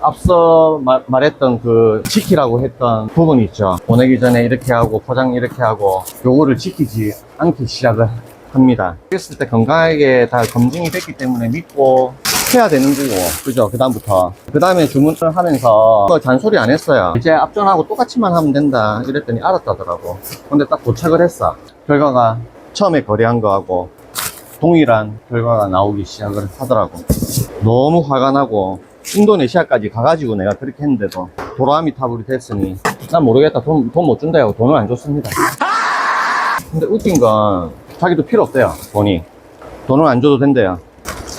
앞서 마- 말했던 그 지키라고 했던 부분 있죠. 보내기 전에 이렇게 하고 포장 이렇게 하고 요거를 지키지 않기 시작을 합니다. 그랬을 때 건강하게 다 검증이 됐기 때문에 믿고 해야 되는 거고. 그죠? 그 다음부터. 그 다음에 주문을 하면서 그거 잔소리 안 했어요. 이제 앞전하고 똑같이만 하면 된다. 이랬더니 알았다더라고. 근데 딱 도착을 했어. 결과가 처음에 거래한 거하고 동일한 결과가 나오기 시작을 하더라고. 너무 화가 나고 인도네시아까지 가가지고 내가 그렇게 했는데도 도라미 타불이 됐으니 난 모르겠다. 돈돈못 준다 고 돈을 안 줬습니다. 근데 웃긴 건 자기도 필요 없대요 돈이. 돈을 안 줘도 된대요.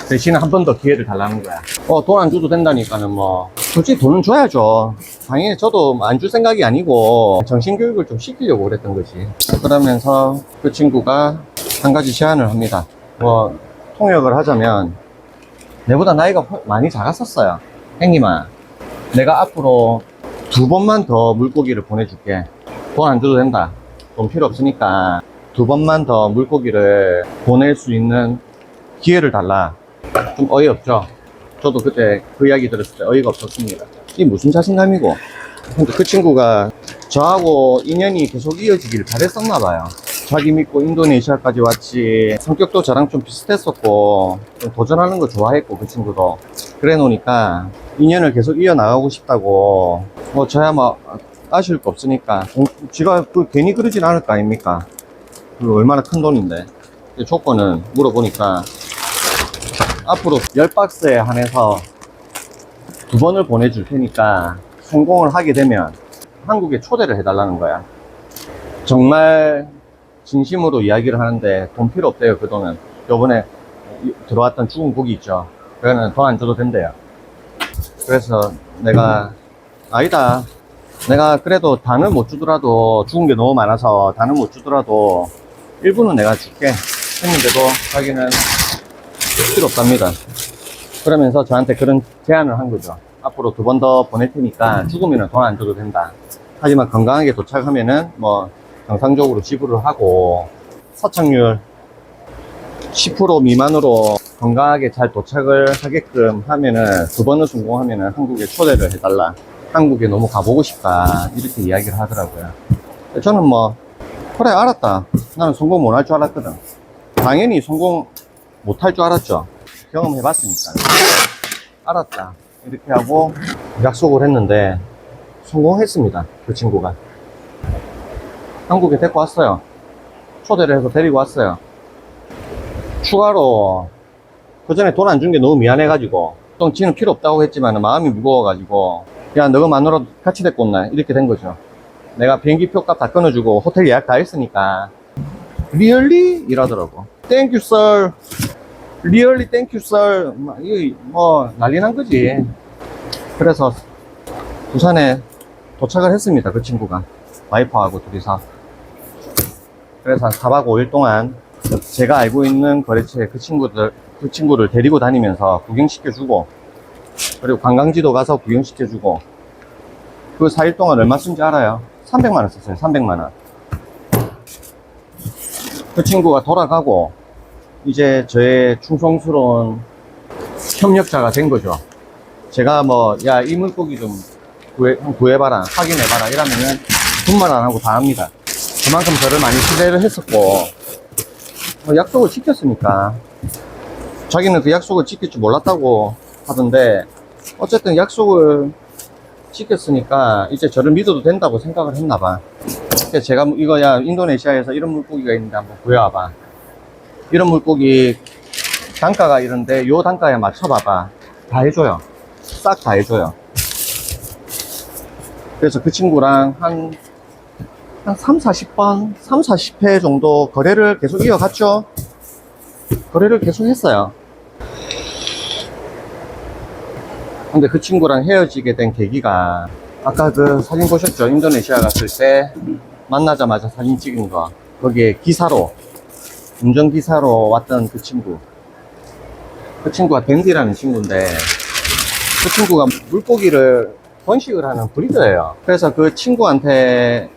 대신에 한번 더 기회를 달라는 거야. 어 돈 안 줘도 된다니까는 뭐. 솔직히 돈은 줘야죠. 당연히 저도 안 줄 생각이 아니고 정신교육을 좀 시키려고 그랬던 거지. 그러면서 그 친구가 한 가지 제안을 합니다. 뭐 통역을 하자면 내보다 나이가 훨- 많이 작았었어요. 행님아 내가 앞으로 두 번만 더 물고기를 보내줄게. 돈 안 줘도 된다. 돈 필요 없으니까 두 번만 더 물고기를 보낼 수 있는 기회를 달라. 좀 어이없죠? 저도 그때 그 이야기 들었을 때 어이가 없었습니다. 이게 무슨 자신감이고? 근데 그 친구가 저하고 인연이 계속 이어지길 바랬었나 봐요 자기 믿고 인도네시아까지 왔지. 성격도 저랑 좀 비슷했었고 좀 도전하는 거 좋아했고 그 친구도. 그래 놓으니까 인연을 계속 이어나가고 싶다고. 뭐 저야 뭐 아쉬울 거 없으니까. 공- 지가 그 괜히 그러진 않을 거 아닙니까? 그 얼마나 큰 돈인데. 조건은 물어보니까 앞으로 10박스에 한해서 두 번을 보내줄 테니까 성공을 하게 되면 한국에 초대를 해달라는 거야. 정말 진심으로 이야기를 하는데 돈 필요 없대요, 그 돈은. 요번에 이- 들어왔던 죽은 고기 있죠. 그거는 돈 안 줘도 된대요. 그래서 내가, 아니다. 내가 그래도 단을 못 주더라도 죽은 게 너무 많아서 단을 못 주더라도 일부는 내가 줄게. 했는데도 자기는 필요 없답니다. 그러면서 저한테 그런 제안을 한 거죠. 앞으로 두 번 더 보낼 테니까 죽으면 돈 안 줘도 된다. 하지만 건강하게 도착하면은 뭐 정상적으로 지불을 하고 서착률 10% 미만으로 건강하게 잘 도착을 하게끔 하면은 두 번을 성공하면은 한국에 초대를 해달라. 한국에 너무 가보고 싶다. 이렇게 이야기를 하더라고요. 저는 뭐 그래 알았다. 나는 성공 못 할 줄 알았거든. 당연히 성공 못 할 줄 알았죠. 경험해 봤으니까. 알았다. 이렇게 하고 약속을 했는데 성공했습니다. 그 친구가. 한국에 데리고 왔어요. 초대를 해서 데리고 왔어요. 추가로 그 전에 돈 안 준 게 너무 미안해가지고 또 지는 필요 없다고 했지만 마음이 무거워가지고 야 너가 마누라 같이 데리고 온나 이렇게 된 거죠. 내가 비행기 표값 다 끊어주고 호텔 예약 다 했으니까 리얼리? 이러더라고. 땡큐 썰. 리얼리 땡큐 썰. 막 이거 뭐 난리 난 거지. 그래서 부산에 도착을 했습니다. 그 친구가. 와이프하고 둘이서. 그래서 한 4박 5일 동안 제가 알고 있는 거래처에 그 친구들, 그 친구를 데리고 다니면서 구경시켜주고, 그리고 관광지도 가서 구경시켜주고, 그 4일 동안 얼마 쓴지 알아요? 300만원 썼어요, 300만원. 그 친구가 돌아가고, 이제 저의 충성스러운 협력자가 된 거죠. 제가 뭐, 야, 이 물고기 좀 구해, 구해봐라, 확인해봐라, 이러면은 돈만 안 하고 다 합니다. 그만큼 저를 많이 기대를 했었고, 뭐 약속을 지켰으니까. 자기는 그 약속을 지킬 줄 몰랐다고 하던데, 어쨌든 약속을 지켰으니까 이제 저를 믿어도 된다고 생각을 했나봐. 제가 뭐 이거 야, 인도네시아에서 이런 물고기가 있는데 한번 구해와봐. 이런 물고기 단가가 이런데 요 단가에 맞춰봐봐. 다 해줘요. 싹 다 해줘요. 그래서 그 친구랑 한, 한 3, 40번, 3, 40회 정도 거래를 계속 이어갔죠. 거래를 계속 했어요. 근데 그 친구랑 헤어지게 된 계기가 아까 그 사진 보셨죠? 인도네시아 갔을 때 만나자마자 사진 찍은 거. 거기에 기사로, 운전기사로 왔던 그 친구. 그 친구가 댄디라는 친구인데 그 친구가 물고기를 번식을 하는 브리더예요. 그래서 그 친구한테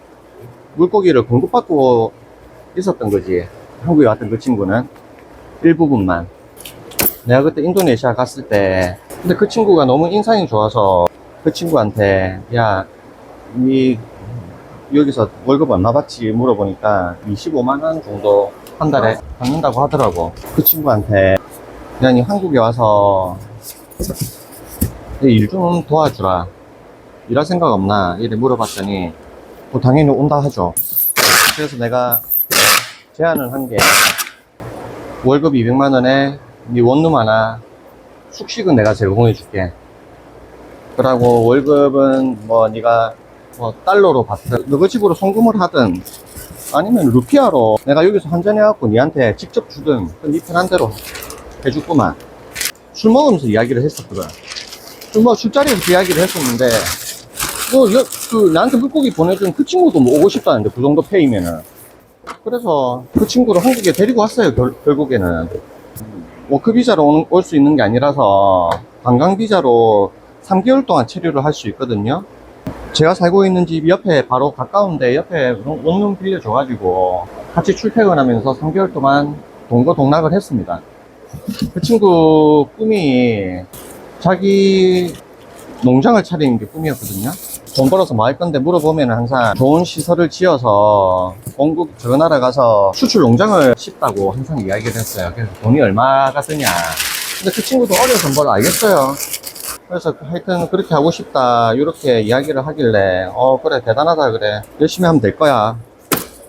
물고기를 공급받고 있었던 거지. 한국에 왔던 그 친구는 일부분만. 내가 그때 인도네시아 갔을 때 근데 그 친구가 너무 인상이 좋아서 그 친구한테, 야, 이, 여기서 월급 얼마 받지? 물어보니까 25만원 정도 한 달에 받는다고 하더라고. 그 친구한테, 야, 니 한국에 와서 일 좀 도와주라. 일할 생각 없나? 이래 물어봤더니, 뭐 당연히 온다 하죠. 그래서 내가 제안을 한 게, 월급 200만 원에 니 원룸 하나, 숙식은 내가 제공해 줄게. 그러고 월급은 뭐 네가 뭐 달러로 받든 너그 집으로 송금을 하든 아니면 루피아로 내가 여기서 환전해갖고 니한테 직접 주든 그네 편한 대로 해줬구만 술 먹으면서 이야기를 했었거든 술, 뭐 술자리에서 이야기를 했었는데 뭐, 여, 그, 나한테 물고기 보내준 그 친구도 뭐 오고 싶다는데, 그 정도 페이면은. 그래서 그 친구를 한국에 데리고 왔어요, 결, 결국에는. 워크 비자로 올 수 있는 게 아니라서 관광 비자로 3개월 동안 체류를 할 수 있거든요. 제가 살고 있는 집 옆에 바로 가까운데 옆에 원룸 빌려줘가지고 같이 출퇴근하면서 3개월 동안 동거 동락을 했습니다. 그 친구 꿈이 자기 농장을 차리는 게 꿈이었거든요. 돈 벌어서 뭐 할 건데 물어보면 항상 좋은 시설을 지어서 공국 저 나라 가서 수출 농장을 짓다고 항상 이야기를 했어요. 그래서 돈이 얼마가 드냐. 근데 그 친구도 어려서 뭘 알겠어요. 그래서 하여튼 그렇게 하고 싶다 이렇게 이야기를 하길래 어 그래 대단하다 그래 열심히 하면 될 거야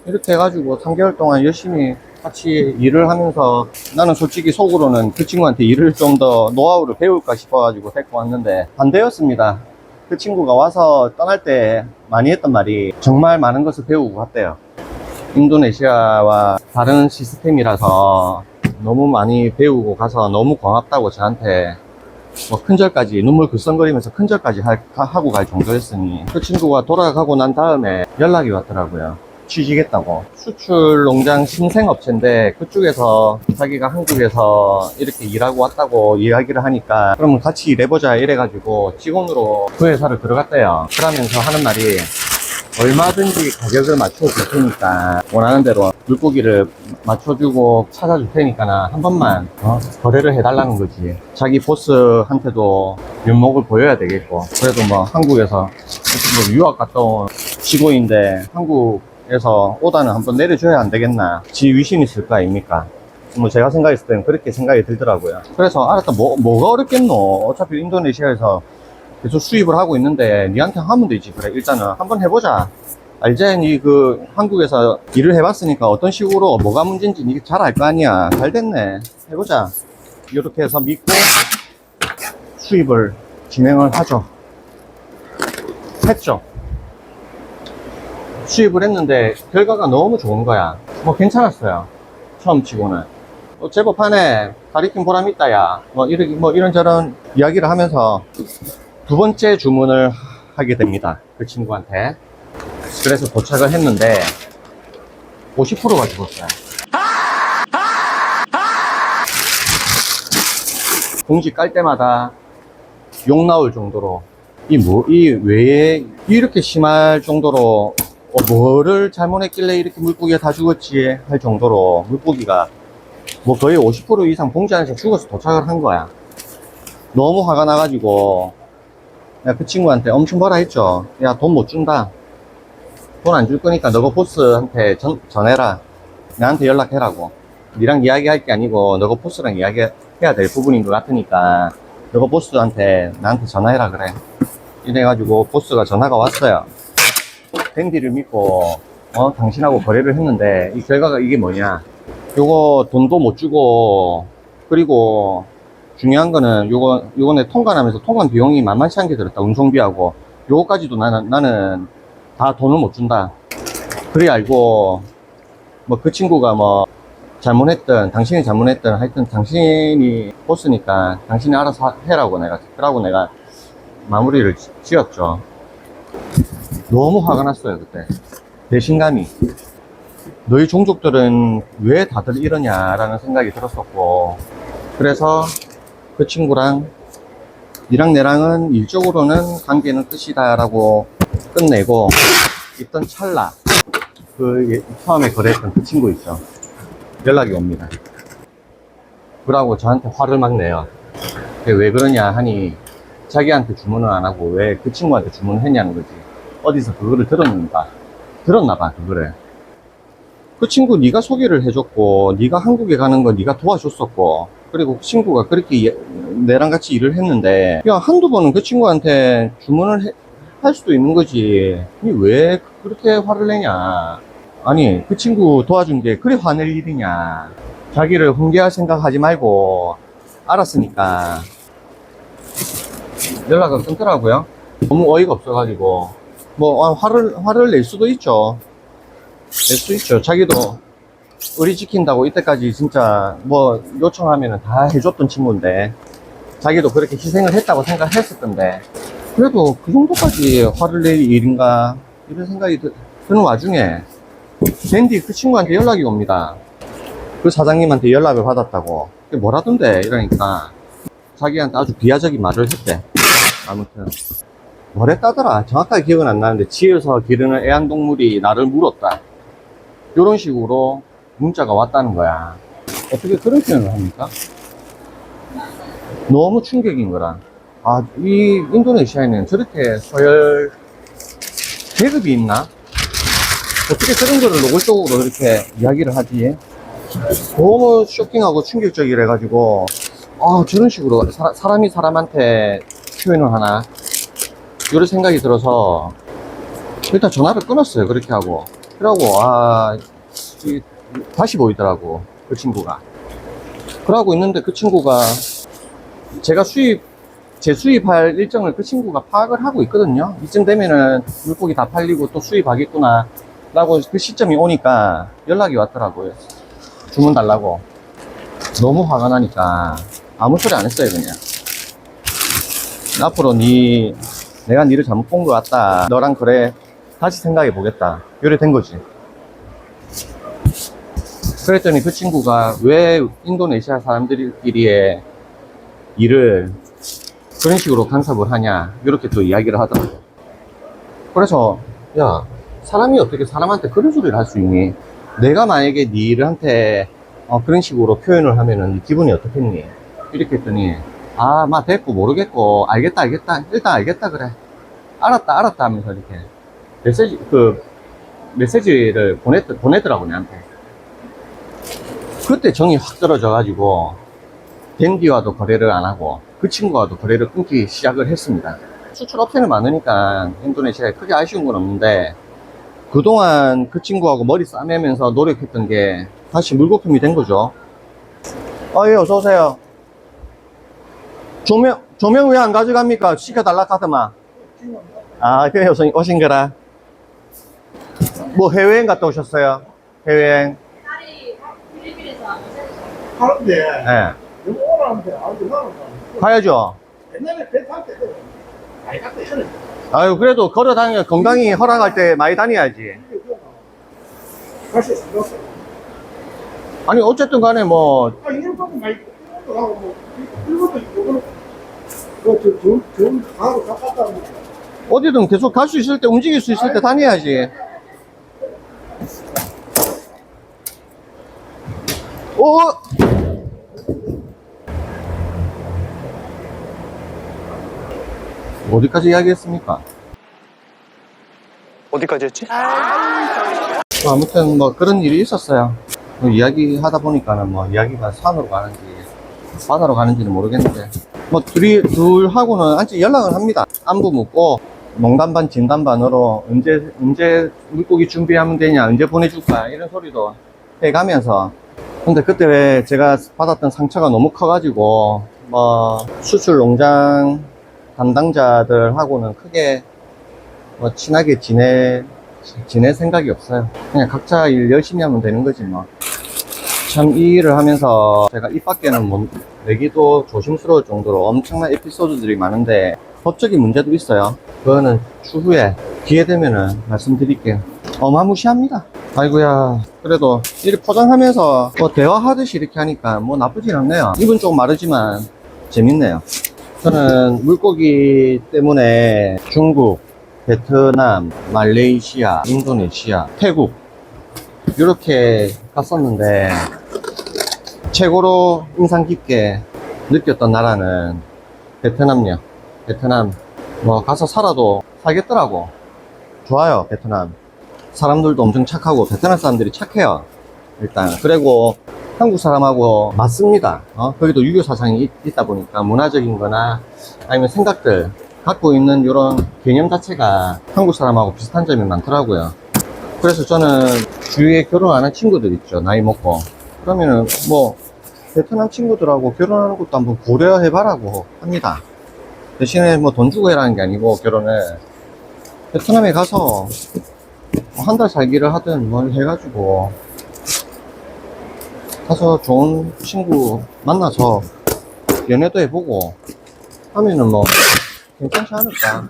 이렇게 해가지고 3개월 동안 열심히 같이 일을 하면서 나는 솔직히 속으로는 그 친구한테 일을 좀 더 노하우를 배울까 싶어가지고 데리고 왔는데 반대였습니다 그 친구가 와서 떠날 때 많이 했던 말이 정말 많은 것을 배우고 갔대요. 인도네시아와 다른 시스템이라서 너무 많이 배우고 가서 너무 고맙다고 저한테 뭐 큰절까지 눈물 글썽거리면서 큰절까지 할- 가- 하고 갈 정도였으니 그 친구가 돌아가고 난 다음에 연락이 왔더라고요 취직했다고. 수출 농장 신생업체인데 그쪽에서 자기가 한국에서 이렇게 일하고 왔다고 이야기를 하니까 그러면 같이 일해보자 이래가지고 직원으로 그 회사를 들어갔대요. 그러면서 하는 말이 얼마든지 가격을 맞춰줄 테니까 원하는 대로 물고기를 맞춰주고 찾아줄 테니까 한 번만 어, 거래를 해달라는 거지. 자기 보스한테도 면목을 보여야 되겠고. 그래도 뭐 한국에서 뭐 유학 갔다 온 직원인데 한국 에서 오다는 한번 내려줘야 안 되겠나? 지 위신이 있을 거 아닙니까? 뭐 제가 생각했을 때는 그렇게 생각이 들더라고요. 그래서 알았다 뭐, 뭐가 어렵겠노? 어차피 인도네시아에서 계속 수입을 하고 있는데 니한테 하면 되지. 그래 일단은 한번 해보자. 알제 니그 한국에서 일을 해봤으니까 어떤 식으로 뭐가 문제인지 니 잘 알 거 아니야. 잘 됐네. 해보자. 이렇게 해서 믿고 수입을 진행을 하죠. 했죠 수입을 했는데 결과가 너무 좋은 거야 뭐 괜찮았어요 처음 치고는 어, 제법 하네 가리킨 보람 있다 야 뭐 이런 뭐 이런저런 이야기를 하면서 두 번째 주문을 하게 됩니다. 그 친구한테. 그래서 도착을 했는데 50%가 죽었어요. 공지 깔 때마다 욕 나올 정도로 이 뭐, 이 왜 이렇게 심할 정도로 어, 뭐를 잘못했길래 이렇게 물고기가 다 죽었지 할 정도로 물고기가 뭐 거의 50% 이상 봉지 안에서 죽어서 도착을 한 거야. 너무 화가 나가지고 야, 그 친구한테 엄청 뭐라 했죠. 야, 돈 못 준다. 돈 안 줄 거니까 너가 보스한테 전, 전해라. 나한테 연락해라고. 니랑 이야기할 게 아니고 너가 보스랑 이야기해야 될 부분인 것 같으니까 너가 보스한테 나한테 전화해라 그래. 이래가지고 보스가 전화가 왔어요. 댕디를 믿고 어 당신하고 거래를 했는데 이 결과가 이게 뭐냐. 요거 돈도 못 주고 그리고 중요한 거는 요거, 요번에 통관하면서 통관 비용이 만만치 않게 들었다. 운송비하고. 요거까지도 나는, 나는 다 돈을 못 준다. 그래 알고, 뭐 그 친구가 뭐 잘못했든, 당신이 잘못했든, 하여튼 당신이 보스니까 당신이 알아서 하- 해라고 내가, 그러고 내가 마무리를 지- 지었죠. 너무 화가 났어요, 그때. 배신감이. 너희 종족들은 왜 다들 이러냐라는 생각이 들었었고, 그래서 그 친구랑 니랑 내랑은 일적으로는 관계는 끝이다 라고 끝내고 있던 찰나 그 예- 처음에 거래했던 그 친구 있죠 연락이 옵니다 그러고 저한테 화를 막 내요 왜 그러냐 하니 자기한테 주문을 안 하고 왜 그 친구한테 주문을 했냐는 거지. 어디서 그거를 들었는가. 들었나 봐, 그거를. 그 친구 네가 소개를 해줬고 네가 한국에 가는 거 네가 도와줬었고 그리고 그 친구가 그렇게 예- 내랑 같이 일을 했는데 야 한두 번은 그 친구한테 주문을 해- 할 수도 있는 거지. 왜 그렇게 화를 내냐? 아니 그 친구 도와준 게 그래 화낼 일이냐? 자기를 훈계할 생각하지 말고 알았으니까. 연락을 끊더라고요. 너무 어이가 없어가지고 뭐 아, 화를 화를 낼 수도 있죠 낼 수 있죠. 자기도 의리 지킨다고 이때까지 진짜 뭐 요청하면 다 해줬던 친구인데 자기도 그렇게 희생을 했다고 생각했을 건데 그래도 그 정도까지 화를 낼 일인가 이런 생각이 드, 는 와중에 댄디 그 친구한테 연락이 옵니다. 그 사장님한테 연락을 받았다고 뭐라던데 이러니까 자기한테 아주 비하적인 말을 했대. 아무튼 뭐랬다더라 정확하게 기억은 안 나는데 지에서 기르는 애완동물이 나를 물었다. 이런 식으로 문자가 왔다는 거야. 어떻게 그런 표현을 합니까? 너무 충격인 거라. 아, 이 인도네시아에는 저렇게 서열 계급이 있나? 어떻게 그런 거를 노골적으로 이렇게 이야기를 하지? 너무 쇼킹하고 충격적이래가지고, 아, 저런 식으로 사, 사람이 사람한테 표현을 하나? 이런 생각이 들어서, 일단 전화를 끊었어요. 그렇게 하고. 그러고, 아, 이, 다시 보이더라고. 그 친구가. 그러고 있는데 그 친구가 제가 수입, 재수입할 일정을 그 친구가 파악을 하고 있거든요. 이쯤 되면은 물고기 다 팔리고 또 수입하겠구나. 라고 그 시점이 오니까 연락이 왔더라고요. 주문 달라고. 너무 화가 나니까 아무 소리 안 했어요, 그냥. 앞으로 니, 내가 니를 잘못 본 것 같다. 너랑 그래. 다시 생각해 보겠다. 이래 된 거지. 그랬더니 그 친구가 왜 인도네시아 사람들끼리의 일을 그런 식으로 간섭을 하냐 이렇게 또 이야기를 하더라고요 그래서 야 사람이 어떻게 사람한테 그런 소리를 할 수 있니 내가 만약에 네 일한테 어, 그런 식으로 표현을 하면은 기분이 어떻겠니 이렇게 했더니 아마 됐고 모르겠고 알겠다 알겠다 일단 알겠다 그래 알았다 알았다 하면서 이렇게 메시지 그 메시지를 보냈, 보내더라고 내한테 그때 정이 확 떨어져가지고 댄디와도 거래를 안 하고 그 친구와도 거래를 끊기 시작을 했습니다. 수출 업체는 많으니까 인도네시아에 크게 아쉬운 건 없는데 그동안 그 친구하고 머리 싸매면서 노력했던 게 다시 물거품이 된 거죠. 아, 예, 어서오세요. 조명, 조명 왜 안 가져갑니까? 시켜달라 카드만. 아, 그래, 오신, 오신 거라. 뭐 해외여행 갔다 오셨어요? 해외여행? 딸이 필리핀에서 왔는데 하는데 예. 하는데 아주 가야죠. 옛날에 배 탈 때도 많이 갔다 이러는데 아유, 그래도 걸어 다니면 건강이 허락할 때 많이 다녀야지. 아니, 어쨌든 간에 뭐, 아 일본도 많이 일본도 가고 뭐 일본도 이거는 뭐저저저 가고 갔다 오니까 어디든 계속 갈 수 있을 때, 움직일 수 있을 때 다녀야지. 오! 어디까지 이야기했습니까? 어디까지 했지? 뭐 아무튼 뭐 그런 일이 있었어요. 뭐 이야기 하다 보니까는 뭐 이야기가 산으로 가는지 바다로 가는지는 모르겠는데 뭐 둘이 둘하고는 아직 연락을 합니다. 안부 묻고 농담 반 진담 반으로 언제 언제 물고기 준비하면 되냐 언제 보내줄까 이런 소리도 해가면서 근데 그때 왜 제가 받았던 상처가 너무 커가지고 뭐 수출 농장 담당자들하고는 크게 뭐 친하게 지내 지낼 생각이 없어요. 그냥 각자 일 열심히 하면 되는 거지 뭐. 참 이 일을 하면서 제가 입 밖에는 못 내기도 조심스러울 정도로 엄청난 에피소드들이 많은데 법적인 문제도 있어요. 그거는 추후에 기회 되면은 말씀드릴게요. 어마무시합니다. 아이고야. 그래도 이렇게 포장하면서 뭐 대화하듯이 이렇게 하니까 뭐 나쁘진 않네요. 입은 좀 마르지만 재밌네요. 저는 물고기 때문에 중국, 베트남, 말레이시아, 인도네시아, 태국 이렇게 갔었는데 최고로 인상 깊게 느꼈던 나라는 베트남요. 베트남. 뭐, 가서 살아도 살겠더라고. 좋아요, 베트남. 사람들도 엄청 착하고, 베트남 사람들이 착해요. 일단. 그리고 한국 사람하고 맞습니다. 어? 거기도 유교 사상이 있, 다 보니까 문화적인 거나 아니면 생각들, 갖고 있는 이런 개념 자체가 한국 사람하고 비슷한 점이 많더라고요. 그래서 저는 주위에 결혼하는 친구들 있죠. 나이 먹고. 그러면은 뭐 베트남 친구들하고 결혼하는 것도 한번 고려해 봐라고 합니다. 대신에 뭐 돈 주고 해라는 게 아니고 결혼을 베트남에 가서 한 달 살기를 하든 뭘 해가지고 가서 좋은 친구 만나서 연애도 해보고 하면은 뭐 괜찮지 않을까.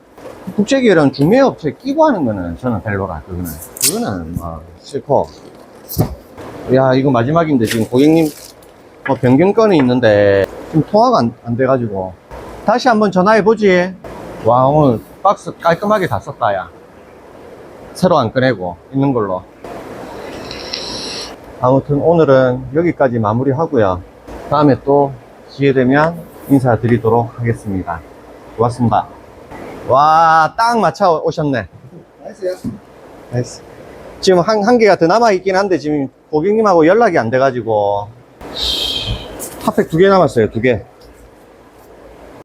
국제결혼 중매업체 끼고 하는 거는 저는 별로라, 그거는. 그거는 뭐 싫고. 야, 이거 마지막인데 지금 고객님 뭐 변경건이 있는데 지금 통화가 안, 안 돼가지고. 다시 한번 전화해 보지. 와, 오늘 박스 깔끔하게 다 썼다, 야. 새로 안 꺼내고 있는 걸로. 아무튼 오늘은 여기까지 마무리 하고요. 다음에 또 기회 되면 인사드리도록 하겠습니다. 고맙습니다. 와, 딱 맞춰 오셨네. 나이스야. 나이스. 지금 한, 한 개가 더 남아있긴 한데 지금 고객님하고 연락이 안 돼가지고 핫팩 두 개 남았어요, 두 개.